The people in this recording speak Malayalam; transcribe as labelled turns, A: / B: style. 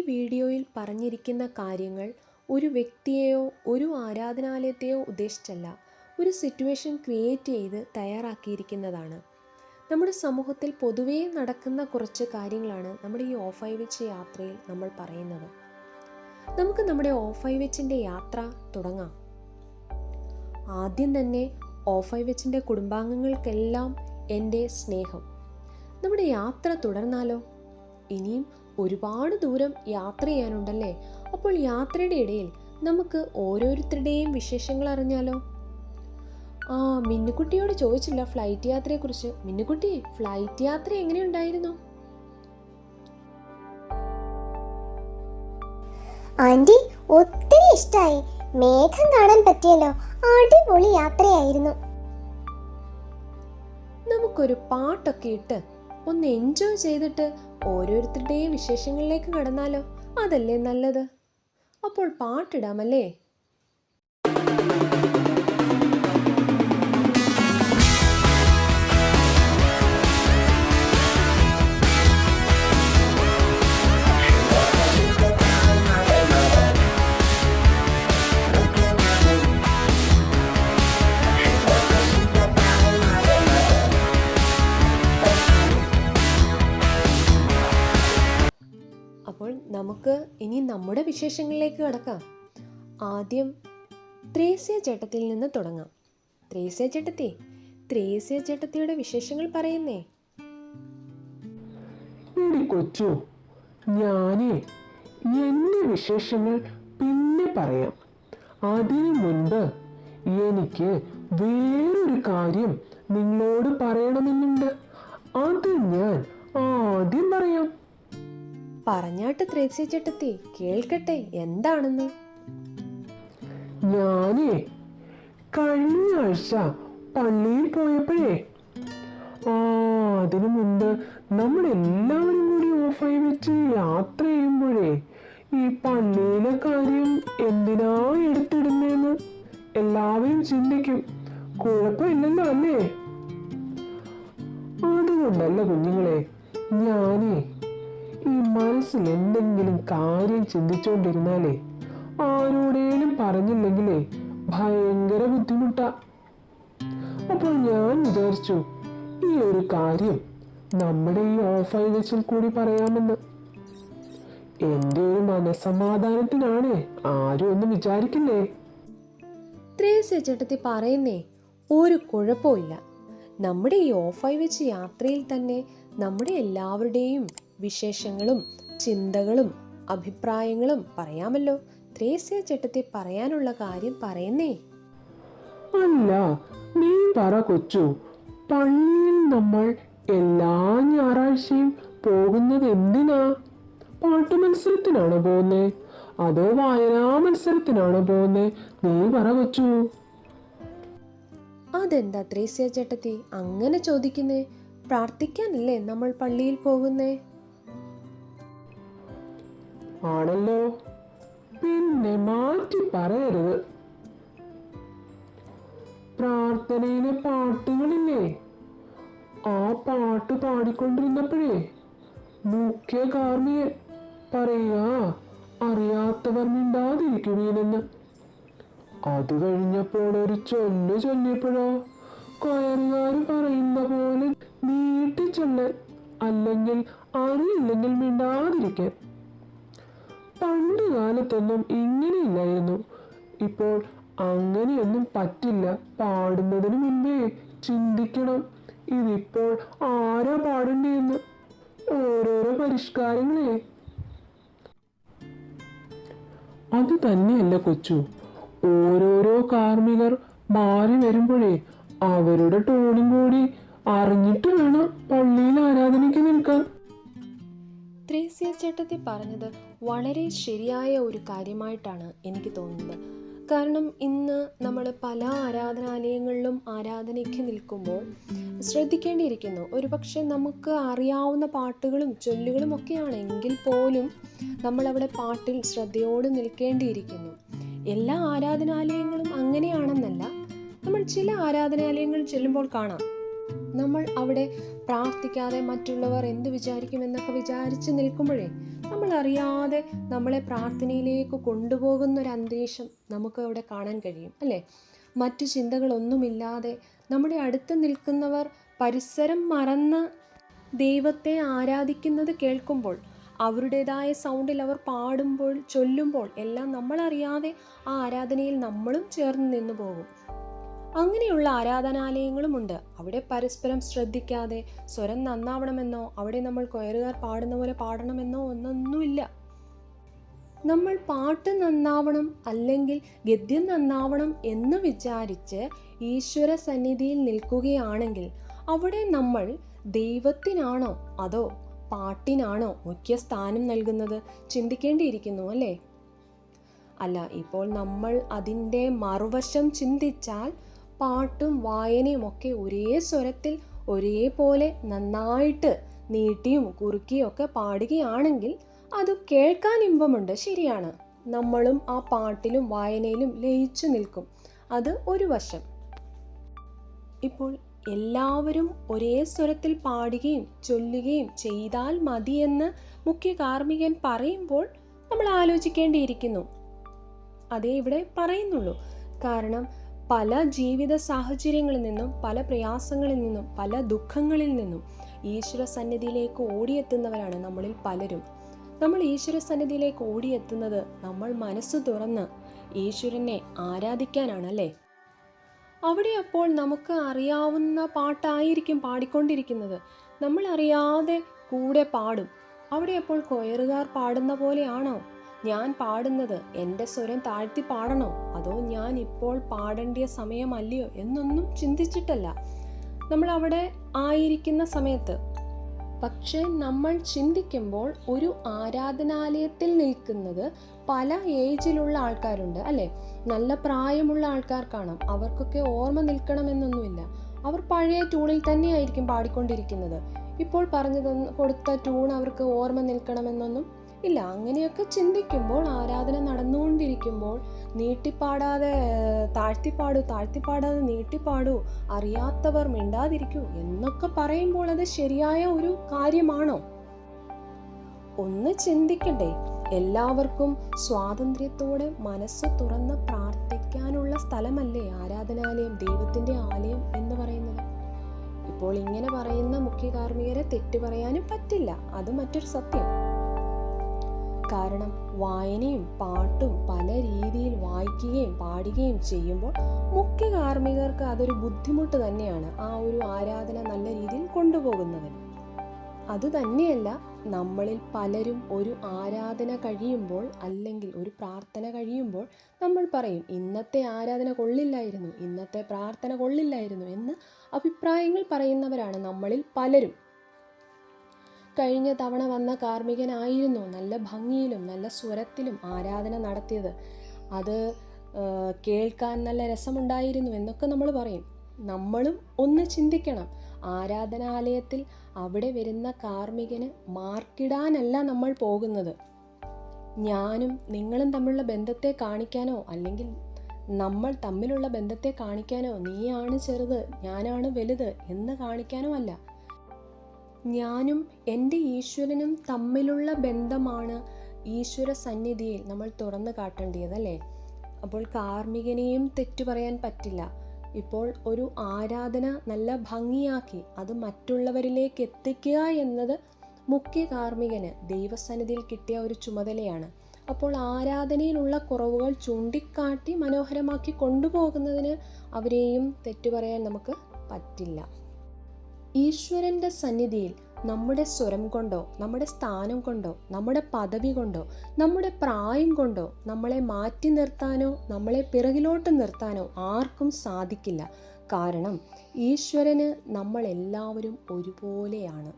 A: വീഡിയോയിൽ പറഞ്ഞിരിക്കുന്ന കാര്യങ്ങൾ ഒരു വ്യക്തിയെയോ ഒരു ആരാധനാലയത്തെയോ ഉദ്ദേശിച്ചല്ല. ഒരു സിറ്റുവേഷൻ ക്രിയേറ്റ് ചെയ്ത് തയ്യാറാക്കിയിരിക്കുന്നതാണ്. നമ്മുടെ സമൂഹത്തിൽ പൊതുവേ നടക്കുന്ന കുറച്ച് കാര്യങ്ങളാണ് നമ്മുടെ ഈ ഓഫ് ഐ വെച്ച് യാത്രയിൽ നമ്മൾ പറയുന്നത്. നമുക്ക് നമ്മുടെ ഓഫ് ഐ വെച്ചിന്റെ യാത്ര തുടങ്ങാം. ആദ്യം തന്നെ ഓഫ് ഐ വെച്ചിന്റെ കുടുംബാംഗങ്ങൾക്കെല്ലാം എന്റെ സ്നേഹം. നമ്മുടെ യാത്ര തുടർന്നാലോ? ഇനിയും ഒരുപാട് ദൂരം യാത്ര ചെയ്യാനുണ്ടല്ലേ? അപ്പോൾ യാത്രയുടെ ഇടയിൽ നമുക്ക് ഓരോരുത്തരുടെയും വിശേഷങ്ങൾ അറിഞ്ഞാലോ? ആ മിന്നുക്കുട്ടിയോട് ചോദിച്ചില്ല ഫ്ലൈറ്റ് യാത്രയെക്കുറിച്ച്. മിന്നുക്കുട്ടി ഫ്ലൈറ്റ് യാത്ര എങ്ങനെയുണ്ടായിരുന്നു?
B: ആന്റി ഒത്തിരി ഇഷ്ടായി. മേഘം കാണാൻ പറ്റിയല്ലോ. അടിപൊളി യാത്രയായിരുന്നു.
A: നമുക്കൊരു പാട്ടൊക്കെ ഇട്ട് ഒന്ന് എൻജോയ് ചെയ്തിട്ട് ഓരോരുത്തരുടെയും വിശേഷങ്ങളിലേക്ക് കടന്നാലോ? അതല്ലേ നല്ലത്? അപ്പോൾ പാട്ടിടാമല്ലേ? അപ്പോൾ നമുക്ക് ഇനി നമ്മുടെ വിശേഷങ്ങളിലേക്ക് കടക്കാം. ആദ്യം ത്രേസ്യ ചേട്ടത്തിൽ നിന്ന് തുടങ്ങാം. ത്രേസ്യ ചേട്ടത്തി ത്രേസ്യ ചേട്ടത്തിയുടെ വിശേഷങ്ങൾ പറയുന്നേ.
C: കൊച്ചു ഞാനേ എന്റെ വിശേഷങ്ങൾ പിന്നെ പറയാം. അതിനു മുൻപ് എനിക്ക് വേറൊരു കാര്യം നിങ്ങളോട് പറയണമെന്നുണ്ട്. അത് ഞാൻ ആദ്യം പറയാം.
A: പറഞ്ഞാട്ട് ത്രേസ്യ ചേട്ടത്തി കേൾക്കട്ടെ എന്താണെന്ന്?
C: ഞാനേ കഴിഞ്ഞ ആഴ്ച പള്ളിയിൽ പോയപ്പോഴേ ആ അതിനു മുൻപ് നമ്മൾ എല്ലാവരും കൂടി ഓഫായി വെച്ച് യാത്ര ചെയ്യുമ്പോഴേ ഈ പള്ളിയിലെ കാര്യം എന്തിനാ എടുത്തിടുന്നേന്ന് എല്ലാവരും ചിന്തിക്കും. കുഴപ്പമില്ലല്ലോ അല്ലേ? അതുകൊണ്ടല്ല കുഞ്ഞുങ്ങളെ ഞാനേ ഈ മനസ്സിൽ എന്തെങ്കിലും കാര്യം ചിന്തിച്ചുകൊണ്ടിരുന്നാലേ ആരോടേലും പറഞ്ഞില്ലെങ്കിലേ ഭയങ്കര ബുദ്ധിമുട്ടാ. അപ്പോൾ ഞാൻ വിചാരിച്ചു ഈ ഒരു കാര്യം നമ്മുടെ ഈ ഓഫ് കൂടി പറയാമെന്ന്. എന്റെ ഒരു മനസമാധാനത്തിനാണ് ആരും ഒന്നും വിചാരിക്കില്ലേ
A: ത്രേസ്യ ചേട്ടത്തി പറയുന്നേ ഒരു കുഴപ്പമില്ല. നമ്മുടെ ഈ ഓഫായി വെച്ച് യാത്രയിൽ തന്നെ നമ്മുടെ എല്ലാവരുടെയും വിശേഷങ്ങളും ചിന്തകളും അഭിപ്രായങ്ങളും പറയാമല്ലോ. ത്രേസ്യ ചേട്ടത്തെ പറയാനുള്ള കാര്യം പറയുന്നേ.
C: അല്ല നീ പറ കൊച്ചു. പള്ളിയിൽ നമ്മൾ എല്ലാ ഞായറാഴ്ചയും പോകുന്നത് എന്തിനാ? പാട്ട് മത്സരത്തിനാണ് പോകുന്നേ? അതോ വായനാ മത്സരത്തിനാണ് പോകുന്നേ? നീ പറ കൊച്ചു.
A: അതെന്താ ത്രേസ്യ ചേട്ടത്തി അങ്ങനെ ചോദിക്കുന്നേ? പ്രാർത്ഥിക്കാനല്ലേ നമ്മൾ പള്ളിയിൽ പോകുന്നേ?
C: ആണല്ലോ. പിന്നെ മാറ്റി പറയരുത്. പ്രാർത്ഥനയിലെ പാട്ടുകളില്ലേ? ആ പാട്ട് പാടിക്കൊണ്ടിരുന്നപ്പോഴേ മുഖ്യ കാർമികൻ പറയുക അറിയാത്തവർ മിണ്ടാതിരിക്കുവീനെന്ന് അത് കഴിഞ്ഞപ്പോൾ ഒരു ചൊല്ല് ചൊല്ലിയപ്പോഴോ കൊയറുകാർ പറയുന്ന പോലെ നീട്ടി ചൊല്ലാൻ അല്ലെങ്കിൽ അറിയില്ലെങ്കിൽ മിണ്ടാതിരിക്കാൻ കാലത്തൊന്നും ഇങ്ങനെയില്ലായിരുന്നു. ഇപ്പോൾ അങ്ങനെയൊന്നും പറ്റില്ല. പാടുന്നതിന് മുമ്പേ ചിന്തിക്കണം. ഇതിപ്പോൾ ആരാ പാടണ്ടേന്ന് ഓരോരോ പരിഷ്കാരങ്ങളെ. അത് തന്നെയല്ല കൊച്ചു. ഓരോരോ കാർമികർ മാറി വരുമ്പോഴേ അവരുടെ ടോണും കൂടി അറിഞ്ഞിട്ട് വേണം.
A: ത്രേസ്യ ചേട്ടത്തി പറഞ്ഞത് വളരെ ശരിയായ ഒരു കാര്യമായിട്ടാണ് എനിക്ക് തോന്നുന്നത്. കാരണം ഇന്ന് നമ്മൾ പല ആരാധനാലയങ്ങളിലും ആരാധനയ്ക്ക് നിൽക്കുമ്പോൾ ശ്രദ്ധിക്കേണ്ടിയിരിക്കുന്നു. ഒരുപക്ഷെ നമുക്ക് അറിയാവുന്ന പാട്ടുകളും ചൊല്ലുകളും ഒക്കെയാണെങ്കിൽ പോലും നമ്മളവിടെ പാട്ടിൽ ശ്രദ്ധയോട് നിൽക്കേണ്ടിയിരിക്കുന്നു. എല്ലാ ആരാധനാലയങ്ങളും അങ്ങനെയാണെന്നല്ല. നമ്മൾ ചില ആരാധനാലയങ്ങൾ ചെല്ലുമ്പോൾ കാണാം. നമ്മൾ അവിടെ പ്രാർത്ഥിക്കാതെ മറ്റുള്ളവർ എന്ത് വിചാരിക്കുമെന്നൊക്കെ വിചാരിച്ച് നിൽക്കുമ്പോഴേ നമ്മൾ അറിയാതെ നമ്മളെ പ്രാർത്ഥനയിലേക്ക് കൊണ്ടുപോകുന്ന ഒരു അന്തരീക്ഷം നമുക്ക് അവിടെ കാണാൻ കഴിയും അല്ലേ? മറ്റു ചിന്തകളൊന്നുമില്ലാതെ നമ്മുടെ അടുത്ത് നിൽക്കുന്നവർ പരിസരം മറന്ന് ദൈവത്തെ ആരാധിക്കുന്നത് കേൾക്കുമ്പോൾ അവരുടേതായ സൗണ്ടിൽ അവർ പാടുമ്പോൾ ചൊല്ലുമ്പോൾ എല്ലാം നമ്മളറിയാതെ ആ ആരാധനയിൽ നമ്മളും ചേർന്ന് നിന്നു പോകും അങ്ങനെയുള്ള ആരാധനാലയങ്ങളുമുണ്ട് അവിടെ പരസ്പരം ശ്രദ്ധിക്കാതെ സ്വരം നന്നാവണമെന്നോ അവിടെ നമ്മൾ കൊയറുകാർ പാടുന്ന പോലെ പാടണമെന്നോ ഒന്നൊന്നുമില്ല. നമ്മൾ പാട്ട് നന്നാവണം അല്ലെങ്കിൽ ഗദ്യം നന്നാവണം എന്ന് വിചാരിച്ച് ഈശ്വര സന്നിധിയിൽ നിൽക്കുകയാണെങ്കിൽ അവിടെ നമ്മൾ ദൈവത്തിനാണോ അതോ പാട്ടിനാണോ മുഖ്യ സ്ഥാനം നൽകുന്നത് ചിന്തിക്കേണ്ടിയിരിക്കുന്നു അല്ലേ? അല്ല ഇപ്പോൾ നമ്മൾ അതിന്റെ മറുവശം ചിന്തിച്ചാൽ പാട്ടും വായനയും ഒക്കെ ഒരേ സ്വരത്തിൽ ഒരേപോലെ നന്നായിട്ട് നീട്ടിയും കുറുക്കിയും ഒക്കെ പാടുകയാണെങ്കിൽ അത് കേൾക്കാൻ ഇമ്പമുണ്ട്. ശരിയാണ്. നമ്മളും ആ പാട്ടിലും വായനയിലും ലയിച്ചു നിൽക്കും. അത് ഒരു വശം. ഇപ്പോൾ എല്ലാവരും ഒരേ സ്വരത്തിൽ പാടുകയും ചൊല്ലുകയും ചെയ്താൽ മതിയെന്ന് മുഖ്യ കാർമ്മികൻ പറയുമ്പോൾ നമ്മൾ ആലോചിക്കേണ്ടിയിരിക്കുന്നു. അതേ ഇവിടെ പറയുന്നുള്ളൂ. കാരണം പല ജീവിത സാഹചര്യങ്ങളിൽ നിന്നും പല പ്രയാസങ്ങളിൽ നിന്നും പല ദുഃഖങ്ങളിൽ നിന്നും ഈശ്വര സന്നിധിയിലേക്ക് ഓടിയെത്തുന്നവരാണ് നമ്മളിൽ പലരും. നമ്മൾ ഈശ്വര സന്നിധിയിലേക്ക് ഓടിയെത്തുന്നത് നമ്മൾ മനസ്സ് തുറന്ന് ഈശ്വരനെ ആരാധിക്കാനാണല്ലേ? അവിടെ അപ്പോൾ നമുക്ക് അറിയാവുന്ന പാട്ടായിരിക്കും പാടിക്കൊണ്ടിരിക്കുന്നത്. നമ്മൾ അറിയാതെ കൂടെ പാടും. അവിടെ അപ്പോൾ കൊയറുകാർ പാടുന്ന പോലെയാണോ? ഞാൻ പാടുന്നത് എന്റെ സ്വരം താഴ്ത്തി പാടണോ? അതോ ഞാൻ ഇപ്പോൾ പാടേണ്ടിയ സമയമല്ലയോ എന്നൊന്നും ചിന്തിച്ചിട്ടല്ല. നമ്മൾ അവിടെ ആയിരിക്കുന്ന സമയത്ത്. പക്ഷേ നമ്മൾ ചിന്തിക്കുമ്പോൾ ഒരു ആരാധനാലയത്തിൽ നിൽക്കുന്നത് പല ഏജിലുള്ള ആൾക്കാരുണ്ട് അല്ലേ? നല്ല പ്രായമുള്ള ആൾക്കാർ കാണാം. അവർക്കൊക്കെ ഓർമ്മ നിൽക്കണമെന്നൊന്നുമില്ല. അവർ പഴയ ട്യൂണിൽ തന്നെയായിരിക്കും പാടിക്കൊണ്ടിരിക്കുന്നത്. ഇപ്പോൾ പറഞ്ഞു കൊടുത്ത ട്യൂൺ അവർക്ക് ഓർമ്മ നിൽക്കണമെന്നൊന്നും ഇല്ല അങ്ങനെയൊക്കെ ചിന്തിക്കുമ്പോൾ ആരാധന നടന്നുകൊണ്ടിരിക്കുമ്പോൾ നീട്ടിപ്പാടാതെ താഴ്ത്തിപ്പാടു താഴ്ത്തിപ്പാടൂ താഴ്ത്തിപ്പാടാതെ നീട്ടിപ്പാടൂ അറിയാത്തവർ മിണ്ടാതിരിക്കൂ എന്നൊക്കെ പറയുമ്പോൾ അത് ശരിയായ ഒരു കാര്യമാണോ? ഒന്ന് ചിന്തിക്കണ്ടേ എല്ലാവർക്കും സ്വാതന്ത്ര്യത്തോടെ മനസ്സ് തുറന്ന് പ്രാർത്ഥിക്കാനുള്ള സ്ഥലമല്ലേ ആരാധനാലയം ദൈവത്തിന്റെ ആലയം എന്ന് പറയുന്നത്? ഇപ്പോൾ ഇങ്ങനെ പറയുന്ന മുഖ്യ കാർമ്മികരെ തെറ്റു പറയാനും പറ്റില്ല അത് മറ്റൊരു സത്യം. കാരണം വായനയും പാട്ടും പല രീതിയിൽ വായിക്കുകയും പാടുകയും ചെയ്യുമ്പോൾ മുഖ്യ കാർമ്മികർക്ക് അതൊരു ബുദ്ധിമുട്ട് തന്നെയാണ് ആ ഒരു ആരാധന നല്ല രീതിയിൽ കൊണ്ടുപോകുന്നതിന്. അതുതന്നെയല്ല നമ്മളിൽ പലരും ഒരു ആരാധന കഴിയുമ്പോൾ അല്ലെങ്കിൽ ഒരു പ്രാർത്ഥന കഴിയുമ്പോൾ നമ്മൾ പറയും ഇന്നത്തെ ആരാധന കൊള്ളില്ലായിരുന്നു ഇന്നത്തെ പ്രാർത്ഥന കൊള്ളില്ലായിരുന്നു എന്ന് അഭിപ്രായങ്ങൾ പറയുന്നവരാണ് നമ്മളിൽ പലരും. കഴിഞ്ഞ തവണ വന്ന കാർമ്മികനായിരുന്നു. നല്ല ഭംഗിയിലും നല്ല സ്വരത്തിലും ആരാധന നടത്തിയത്. അത് കേൾക്കാൻ നല്ല രസമുണ്ടായിരുന്നു എന്നൊക്കെ നമ്മൾ പറയും. നമ്മളും ഒന്ന് ചിന്തിക്കണം. ആരാധനാലയത്തിൽ അവിടെ വരുന്ന കാർമ്മികന് മാർക്കിടാനല്ല നമ്മൾ പോകുന്നത്. ഞാനും നിങ്ങളും തമ്മിലുള്ള ബന്ധത്തെ കാണിക്കാനോ അല്ലെങ്കിൽ നമ്മൾ തമ്മിലുള്ള ബന്ധത്തെ കാണിക്കാനോ നീയാണ് ചെറുത് ഞാനാണ് വലുത് എന്ന് കാണിക്കാനോ അല്ല. ഞാനും എന്റെ ഈശ്വരനും തമ്മിലുള്ള ബന്ധമാണ് ഈശ്വര സന്നിധിയിൽ നമ്മൾ തുറന്നു കാട്ടേണ്ടത് അല്ലേ? അപ്പോൾ കാർമികനെയും തെറ്റു പറയാൻ പറ്റില്ല. ഇപ്പോൾ ഒരു ആരാധന നല്ല ഭംഗിയാക്കി അത് മറ്റുള്ളവരിലേക്ക് എത്തിക്കുക എന്നത് മുഖ്യ കാർമ്മികന് ദൈവസന്നിധിയിൽ കിട്ടിയ ഒരു ചുമതലയാണ്. അപ്പോൾ ആരാധനയിലുള്ള കുറവുകൾ ചൂണ്ടിക്കാട്ടി മനോഹരമാക്കി കൊണ്ടുപോകുന്നതിന് അവരെയും തെറ്റു പറയാൻ നമുക്ക് പറ്റില്ല. ഈശ്വരന്റെ സന്നിധിയിൽ നമ്മുടെ സ്വരം കൊണ്ടോ നമ്മുടെ സ്ഥാനം കൊണ്ടോ നമ്മുടെ പദവി കൊണ്ടോ നമ്മുടെ പ്രായം കൊണ്ടോ നമ്മളെ മാറ്റി നിർത്താനോ നമ്മളെ പിറകിലോട്ട് നിർത്താനോ ആർക്കും സാധിക്കില്ല. കാരണം ഈശ്വരന് നമ്മളെല്ലാവരും ഒരുപോലെയാണ്.